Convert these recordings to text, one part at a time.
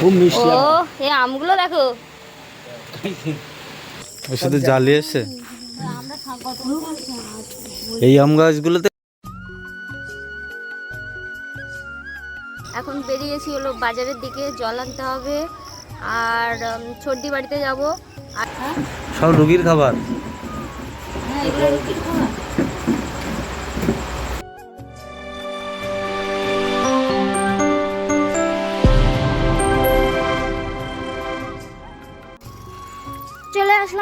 খুব মিষ্টি ও এই আমগুলো দেখো। জ্বালিয়ে এসছে? এই আম গাছগুলোতে এখন বেরিয়েছি হলো বাজারের দিকে জল আনতে হবে। আর সর্দি বাড়িতে যাব। আর সব রুগীর খাবার? হ্যাঁ এগুলো রুটির খাবার।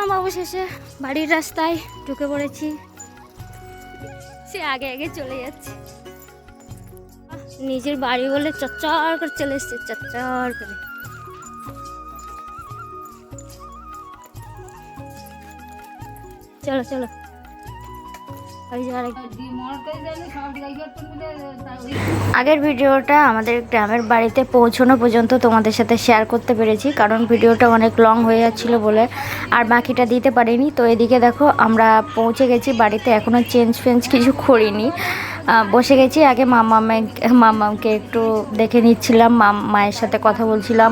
আসলাম অবশেষে বাড়ির রাস্তায় ঢুকে পড়েছি। সে আগে আগে চলে যাচ্ছে। নিজের বাড়ি বলে চচ্চর করে চলে এসছে, চচ্চর করে। চলো চলো। আগের ভিডিওটা আমাদের গ্রামের বাড়িতে পৌঁছানো পর্যন্ত তোমাদের সাথে শেয়ার করতে পেরেছি, কারণ ভিডিওটা অনেক লং হয়ে যাচ্ছিল বলে আর বাকিটা দিতে পারিনি। তো এদিকে দেখো, আমরা পৌঁছে গেছি, বাড়িতে এখনও চেঞ্জ ফেঞ্জ কিছু করিনি। বসে গেছি, আগে মামামে, মামামকে একটু দেখে নিচ্ছিলাম মায়ের সাথে কথা বলছিলাম,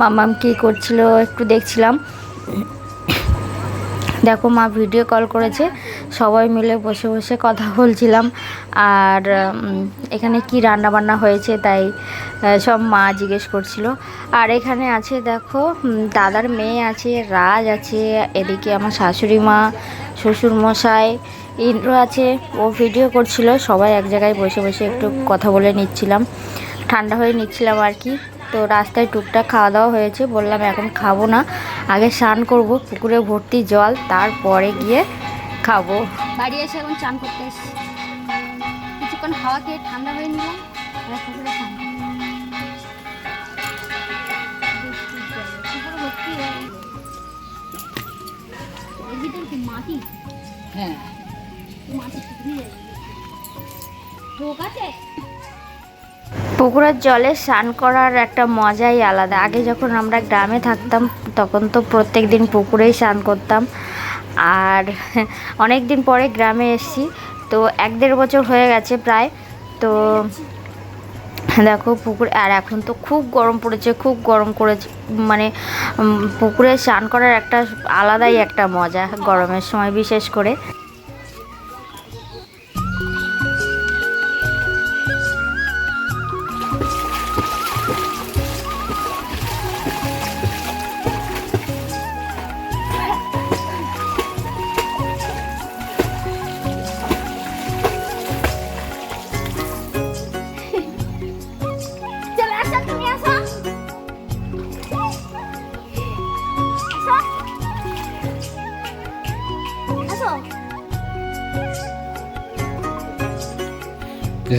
মামাম কী করছিল একটু দেখছিলাম। দেখো মা ভিডিও কল করেছে। সবাই মিলে বসে বসে কথা বলছিলাম। আর এখানে কি রান্না বান্না হয়েছে তাই সব মা জিজ্ঞেস করছিল। আর এখানে আছে দেখো দাদার মেয়ে আছে, রাজ আছে, এদিকে আমার শাশুড়ি মা, শ্বশুর মশাই, ইন্দ্র আছে। ও ভিডিও করছিল, সবাই এক জায়গায় বসে বসে একটু কথা বলে নিচ্ছিলাম। ঠান্ডা হয়ে নিচ্ছিলাম আর কি। তো রাস্তায় টুকটাক খাওয়া দাওয়া হয়েছে বললাম এখন খাব না। আগে স্নান করব পুকুরে ভর্তি জল তারপরে গিয়ে খাব। বাড়ি এসে এখন চান করতে এসেছি। কিছুক্ষণ হাওয়া খেয়ে ঠান্ডা হয়ে নিলাম পুকুরে স্নান মাটি? হ্যাঁ। মাটি ঢোক আছে? পুকুরের জলে স্নান করার একটা মজাই আলাদা। আগে যখন আমরা গ্রামে থাকতাম, তখন তো প্রত্যেক দিন পুকুরেই স্নান করতাম। আর অনেক দিন পরে গ্রামে এসেছি, তো এক দেড় বছর হয়ে গেছে প্রায়। তো দেখো পুকুর, আর এখন তো খুব গরম পড়েছে, খুব গরম করেছে। মানে পুকুরে স্নান করার একটা আলাদাই একটা মজা, গরমের সময় বিশেষ করে।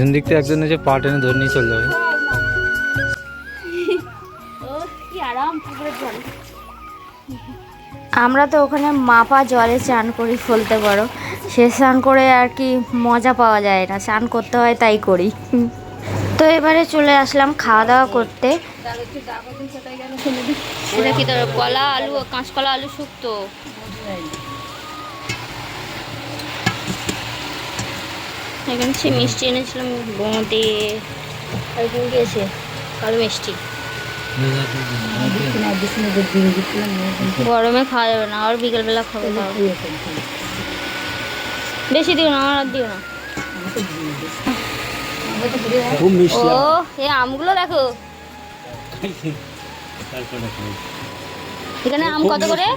পিছন দিক থেকে একজন এসে পা টেনে ধরে নিয়ে চলে যাবে। ও কি আরাম পুকুরের জল। আমরা তো ওখানে মাপা জলে স্নান করি ফলতে পারো। সে স্নান করে আর কি মজা পাওয়া যায় না। স্নান করতে হয় তাই করি। তো এবারে চলে আসলাম খাওয়া দাওয়া করতে। কলা আলু কাঁচকলা আলু শুক্তো? এখানে সে মিষ্টি এনেছিলাম বোঁদে একদিন গিয়েছে কালো মিষ্টি। গরমে খাওয়া যাবে না আর বিকেলবেলা খাব বেশি দিও না আর দিও না। ও এই আমগুলো দেখো। এখানে আম কত করে?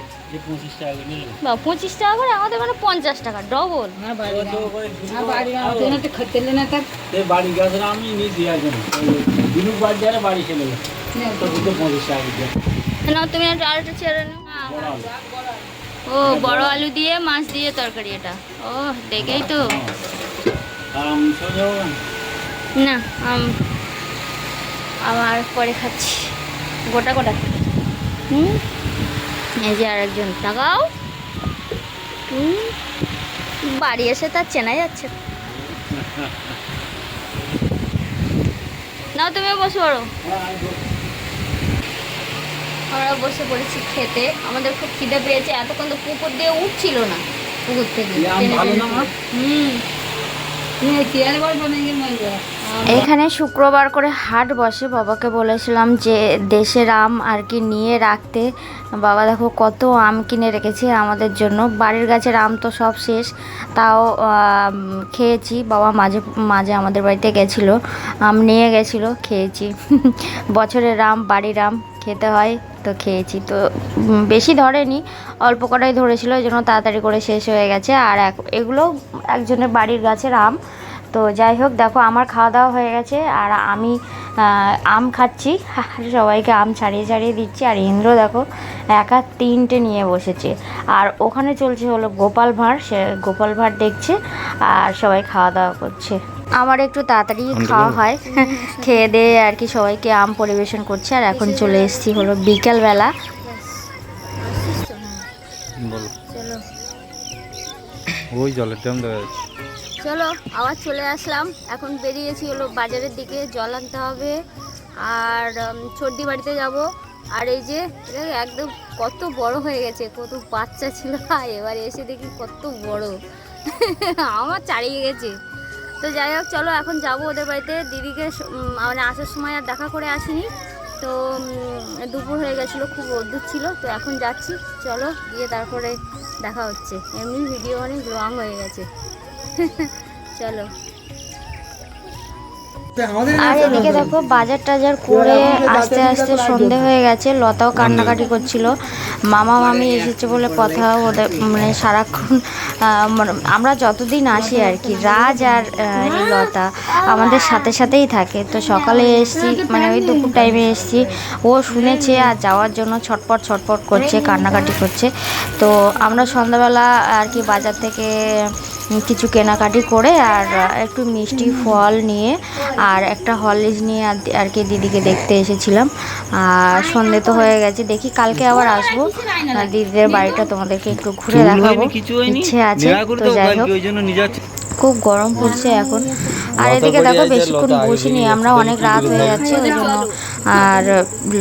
বা পঁচিশ টাকা করে আমাদের মানে পঞ্চাশ টাকা ডবল বাড়ি আমাকে না না না না তুমি আরেকটা চেয়ারে নাও। ও বড় আলু দিয়ে মাছ দিয়ে তরকারি এটা। ও দেখেই তো। যাব না। না আম আমার পরে খাচ্ছি। গোটা গোটা। হুম? এই যে আরেকজন তাকাও। বাড়ি এসে তার চেনা যাচ্ছে। নাও তুমিও বসে পড়ো। আমরা বসে পড়েছি খেতে। আমাদের খুব খিদে পেয়েছে। এতক্ষণ তো পুকুর দিয়ে উঠছিল না। পুকুর থেকে না? হুম। তুমি চেয়ার বল বানিয়ে গিয়ে মারবে ও এখানে শুক্রবার করে হাট বসে। বাবাকে বলেছিলাম যে, দেশের আম আর কি নিয়ে রাখতে। বাবা দেখো কত আম কিনে রেখেছে আমাদের জন্য। বাড়ির গাছের আম তো সব শেষ। তাও খেয়েছি। বাবা মাঝে মাঝে আমাদের বাড়িতে গেছিল। আম নিয়ে গেছিল, খেয়েছি। বছরের আম, বাড়ির আম খেতে হয় তো খেয়েছি। তো বেশি ধরেনি, অল্প কটাই ধরেছিল। ওই জন্য তাড়াতাড়ি করে শেষ হয়ে গেছে। আর এগুলো একজনের বাড়ির গাছের আম। তো যাই হোক দেখো আমার খাওয়া দাওয়া হয়ে গেছে আর আমি আম খাচ্ছি। আর সবাইকে আম ছাড়িয়ে ছাড়িয়ে দিচ্ছি। আর ইন্দ্র দেখো একা তিনটে নিয়ে বসেছে। আর ওখানে চলছে হলো গোপাল ভাঁড়। সে গোপাল ভাঁড় দেখছে আর সবাই খাওয়া দাওয়া করছে। আমার একটু তাড়াতাড়ি খাওয়া হয়। খেয়ে দিয়ে আর কি সবাইকে আম পরিবেশন করছে। আর এখন চলে এসেছি হলো বিকেলবেলা। ওই জলের দেখা যাচ্ছে। চলো, আবার চলে আসলাম। এখন বেরিয়েছি হলো বাজারের দিকে, জল আনতে হবে। আর সর্দি বাড়িতে যাব। আর এই যে একদম কত বড় হয়ে গেছে, কত বাচ্চা ছিল। এবার এসে দেখি কত বড়। আমার চারিয়ে গেছে। তো যাই হোক, চলো, এখন যাব ওদের বাড়িতে। দিদিকে মানে আসার সময় আর দেখা করে আসিনি। তো দুপুর হয়ে গেছিল, খুব রোদ্দুর ছিল। তো এখন যাচ্ছি। চলো, গিয়ে তারপরে দেখা হচ্ছে। এমনি ভিডিও অনেক লং হয়ে গেছে। চলো। আর এদিকে দেখো বাজার টাজার করে আস্তে আস্তে সন্ধে হয়ে গেছে লতাও কান্নাকাটি করছিল। মামা মামি এসেছে বলে কথা ওদের মানে সারাক্ষণ মানে আমরা যতদিন আসি আর কি রাজ আর এই লতা আমাদের সাথে সাথেই থাকে। তো সকালে এসছি মানে ওই দুপুর টাইমে এসছি। ও শুনেছে আর যাওয়ার জন্য ছটপট ছটপট করছে কান্নাকাটি করছে। তো আমরা সন্ধ্যাবেলা আর কি বাজার থেকে কিছু কেনাকাটি করে আর একটু মিষ্টি ফল নিয়ে আর একটা হরলিক্স নিয়ে আর কি দিদিকে দেখতে এসেছিলাম। আর সন্ধে তো হয়ে গেছে দেখি কালকে আবার আসব। আর দিদিদের বাড়িটা তোমাদেরকে একটু ঘুরে দেখাবো। ইচ্ছে আছে তো যাই হোক। খুব গরম পড়ছে এখন। আর এদিকে দেখো বেশিক্ষণ বসিনি আমরা অনেক রাত হয়ে যাচ্ছে ওই জন্য। আর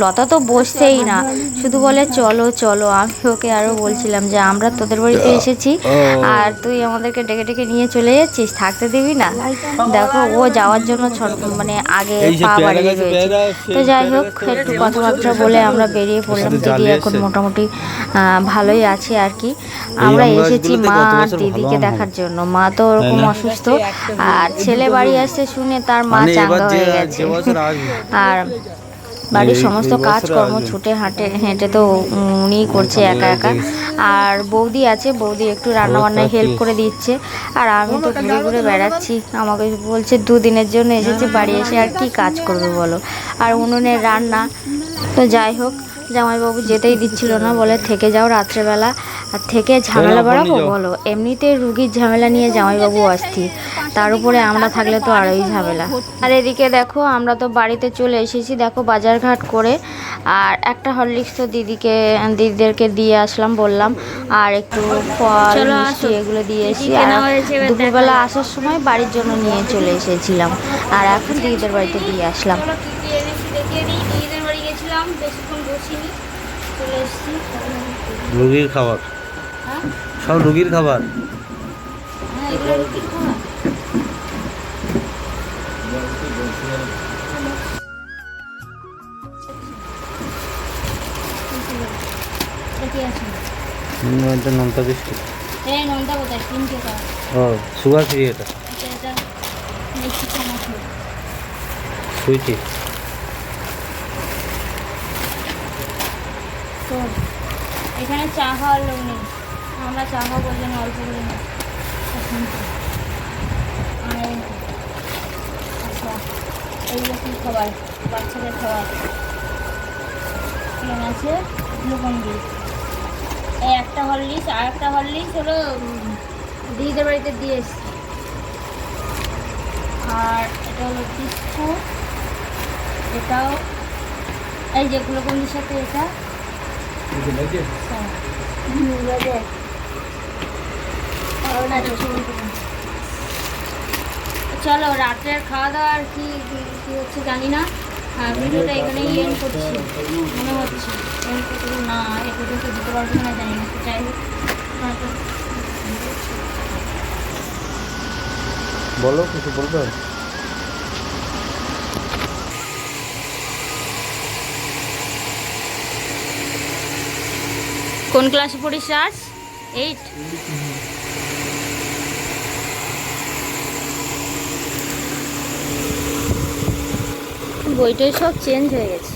লতা তো বসছেই না। শুধু বলে চলো চলো। আমি ওকে আরও বলছিলাম যে আমরা তোদের বাড়িতে এসেছি আর তুই আমাদেরকে ডেকে ডেকে নিয়ে চলে যাচ্ছিস থাকতে দিবি না? দেখো ও যাওয়ার জন্য মানে আগে পা বাড়িয়ে রয়েছে। তো যাই হোক একটু কথাবার্তা বলে আমরা বেরিয়ে পড়লাম। দিদি এখন মোটামুটি আহ, ভালোই আছে আর কি। আমরা এসেছি মা আর দিদিকে দেখার জন্য। মা তো ওরকম অসুস্থ। আর ছেলে বাড়ি আসছে শুনে তার মা মানে চাঙ্গা হয়ে গেছে। আর বাড়ির সমস্ত কাজকর্ম ছুটে হাঁটে হেঁটে তো উনিই করছে একা একা। আর বৌদি আছে বৌদি একটু রান্না বান্নায় হেল্প করে দিচ্ছে। আর আমি তো ঘুরে ঘুরে বেড়াচ্ছি। আমাকে বলছে দুদিনের জন্য এসেছে বাড়ি এসে আর কি কাজ করবে বলো? আর উনুনের রান্না তো যাই হোক জামাইবাবু যেতেই দিচ্ছিল না বলে থেকে যাও রাত্রেবেলা। আর থেকে ঝামেলা ফোন বাড়াবো? বলো। এমনিতে রুগীর ঝামেলা নিয়ে জামাইবাবু অস্থির। তার উপরে আমরা থাকলে তো আরোই ঝামেলা। আর এদিকে দেখো আমরা তো বাড়িতে চলে এসেছি। দেখো বাজারঘাট করে। আর একটা হরলিক্স তো দিদিকে দিদিদেরকে দিয়ে আসলাম বললাম। আর একটু ফল মিষ্টি এগুলো দিয়ে এসেছি দুপুরবেলা আসার সময় বাড়ির জন্য নিয়ে চলে এসেছিলাম। আর এখন দিদিদের বাড়িতে দিয়ে আসলাম। দিদিদের বাড়ি গেছিলাম বেশিক্ষণ বসিনি। চলে এসেছি। রুগীর খাবার। হ্যাঁ সব রুগীর খাবার। হ্যাঁ বিস্কুট ও সুগার ফ্রি এটা। সুইটি। এখানে চা খাওয়ার লোক নেই। আমরা চা বললে না অল্প করে আচ্ছা এইগুলো কী খাবার? বাচ্চাদের খাবার। এখানে আছে গ্লুকন এই একটা হরলিক্স আর একটা হরলিক্স হলো দিদিদের বাড়িতে দিয়ে এসছি। আর এটা হলো বিস্কুট। এটাও এই যে গ্লুকন্ডির সাথে এটা। চলো রাতের খাওয়া দাওয়ার কি কি হচ্ছে জানি না। আর ভিডিওটা এখানেই এন করছি। মনে হচ্ছে। এন করতে না এই ভিডিওটা দিতে পারব না জানি না যাই হোক। হ্যাঁ, বলো কিছু বলবে? কোন ক্লাসে পড়িস আজ? এইট বইটাই সব চেঞ্জ হয়ে গেছে।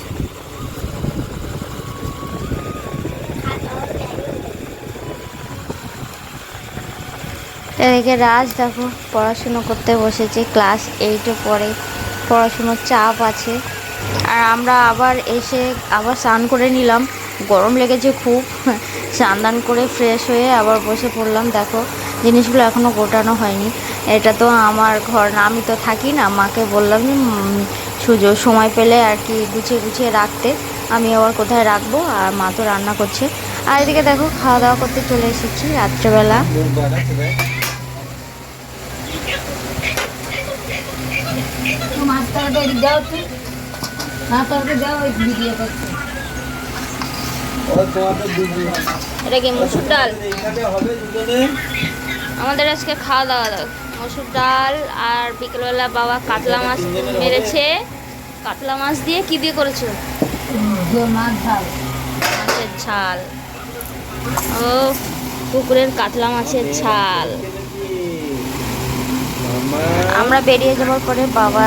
এদিকে রাজ দেখো, পড়াশুনো করতে বসেছে ক্লাস এইটে পড়ে, পড়াশুনোর চাপ আছে। আর আমরা আবার এসে আবার স্নান করে নিলাম, গরম লেগেছে খুব। স্নান দান করে ফ্রেশ হয়ে আবার বসে পড়লাম, দেখো, জিনিসগুলো এখনও গোটানো হয়নি। এটা তো আমার ঘর না, আমি তো থাকি না, মাকে বললাম যে সুযোগ সময় পেলে আর কি গুছিয়ে গুছিয়ে রাখতে আমি আবার কোথায় রাখব? আর মা তো রান্না করছে। আর এদিকে দেখো খাওয়া দাওয়া করতে চলে এসেছি রাত্রেবেলা। এটা কি মসুর ডাল? আমাদের আজকে খাওয়া দাওয়া দাও মসুর ডাল আর বিকেলবেলা বাবা কাতলা মাছ মেরেছে। কাতলা মাছ দিয়ে কি দিয়ে করেছ? মাছের ঝাল। ও পুকুরের কাতলা মাছের ঝাল। আমরা বেরিয়ে যাওয়ার পরে বাবা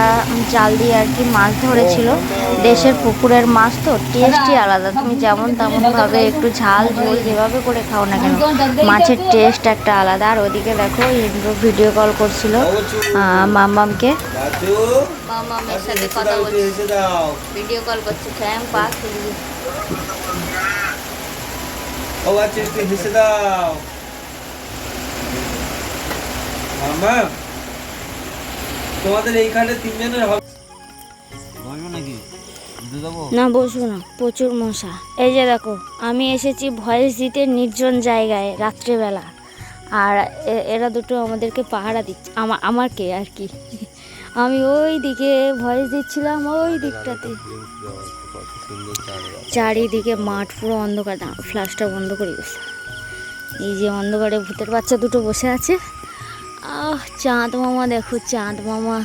জাল দিয়ে আর কি মাছ ধরেছিল। দেশের পুকুরের মাছ তো টেস্টই আলাদা। তুমি যেমন তেমন ভাবে একটু ঝাল ঝোল যেভাবে করে খাও না কেন মাছের টেস্ট একটা আলাদা। আর ওদিকে দেখো ইন্দ্র ভিডিও কল করছিল মামামকে সাথে কথা বলছে। ভিডিও কল করছে ফ্যাম পাস ও আচ্ছা একটু হেসে দাও। মামা তোমাদের এইখানে তিনজনের হবে। নাকি? না বসবো না প্রচুর মশা। এই যে দেখো আমি এসেছি ভয়েস দিতে নির্জন জায়গায় রাত্রেবেলা। আর এ- এরা দুটো আমাদেরকে পাহারা দিচ্ছে আমার আমাকে আর কি। আমি ওই দিকে ভয়েস দিচ্ছিলাম ওই দিকটাতে। চারিদিকে মাঠ পুরো অন্ধকার ফ্ল্যাশটা বন্ধ করে গেছে এই যে অন্ধকারে ভূতের বাচ্চা দুটো বসে আছে। চাঁদ মামা, দেখো চাঁদ মামা।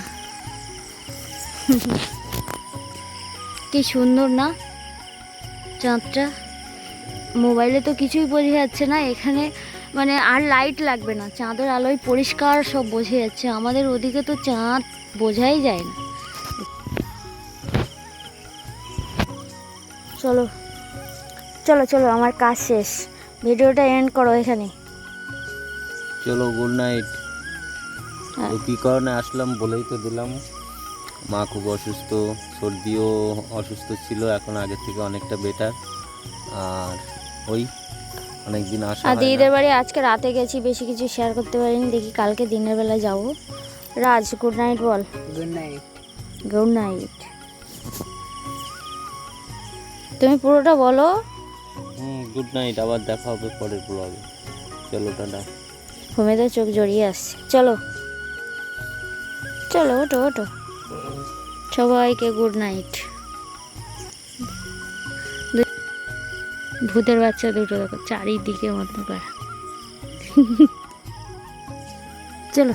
কি সুন্দর না? চাঁদটা। মোবাইলে তো কিছুই বোঝা যাচ্ছে না, এখানে মানে আর লাইট লাগবে না। চাঁদের আলোয় পরিষ্কার সব বোঝা যাচ্ছে। আমাদের ওদিকে তো চাঁদ বোঝাই যায় না। চলো চলো চলো, আমার কাজ শেষ। ভিডিওটা এন্ড করো এখানে। চলো গুড নাইট। তো কী কারণে আসলাম বলেই তো দিলাম। মা খুব অসুস্থ সর্দিও অসুস্থ ছিল এখন আগের থেকে অনেকটা বেটার আর ওই অনেক দিন আসা আর। দিদিদের বাড়ি আজকে রাতে গেছি বেশি কিছু শেয়ার করতে পারিনি দেখি কালকে দিনের বেলা যাব। রাজ গুড নাইট বল। গুড নাইট গুড নাইট তুমি পুরোটা বলো। হুম গুড নাইট আবার দেখা হবে পরের ব্লগে চলো টাটা। ঘুমেতে চোখ জড়িয়ে আসছে। চলো। চলো ওঠো ওঠো। সবাইকে গুড নাইট ভূতের বাচ্চা দুটো দেখো চারিদিকে মতো করা চলো।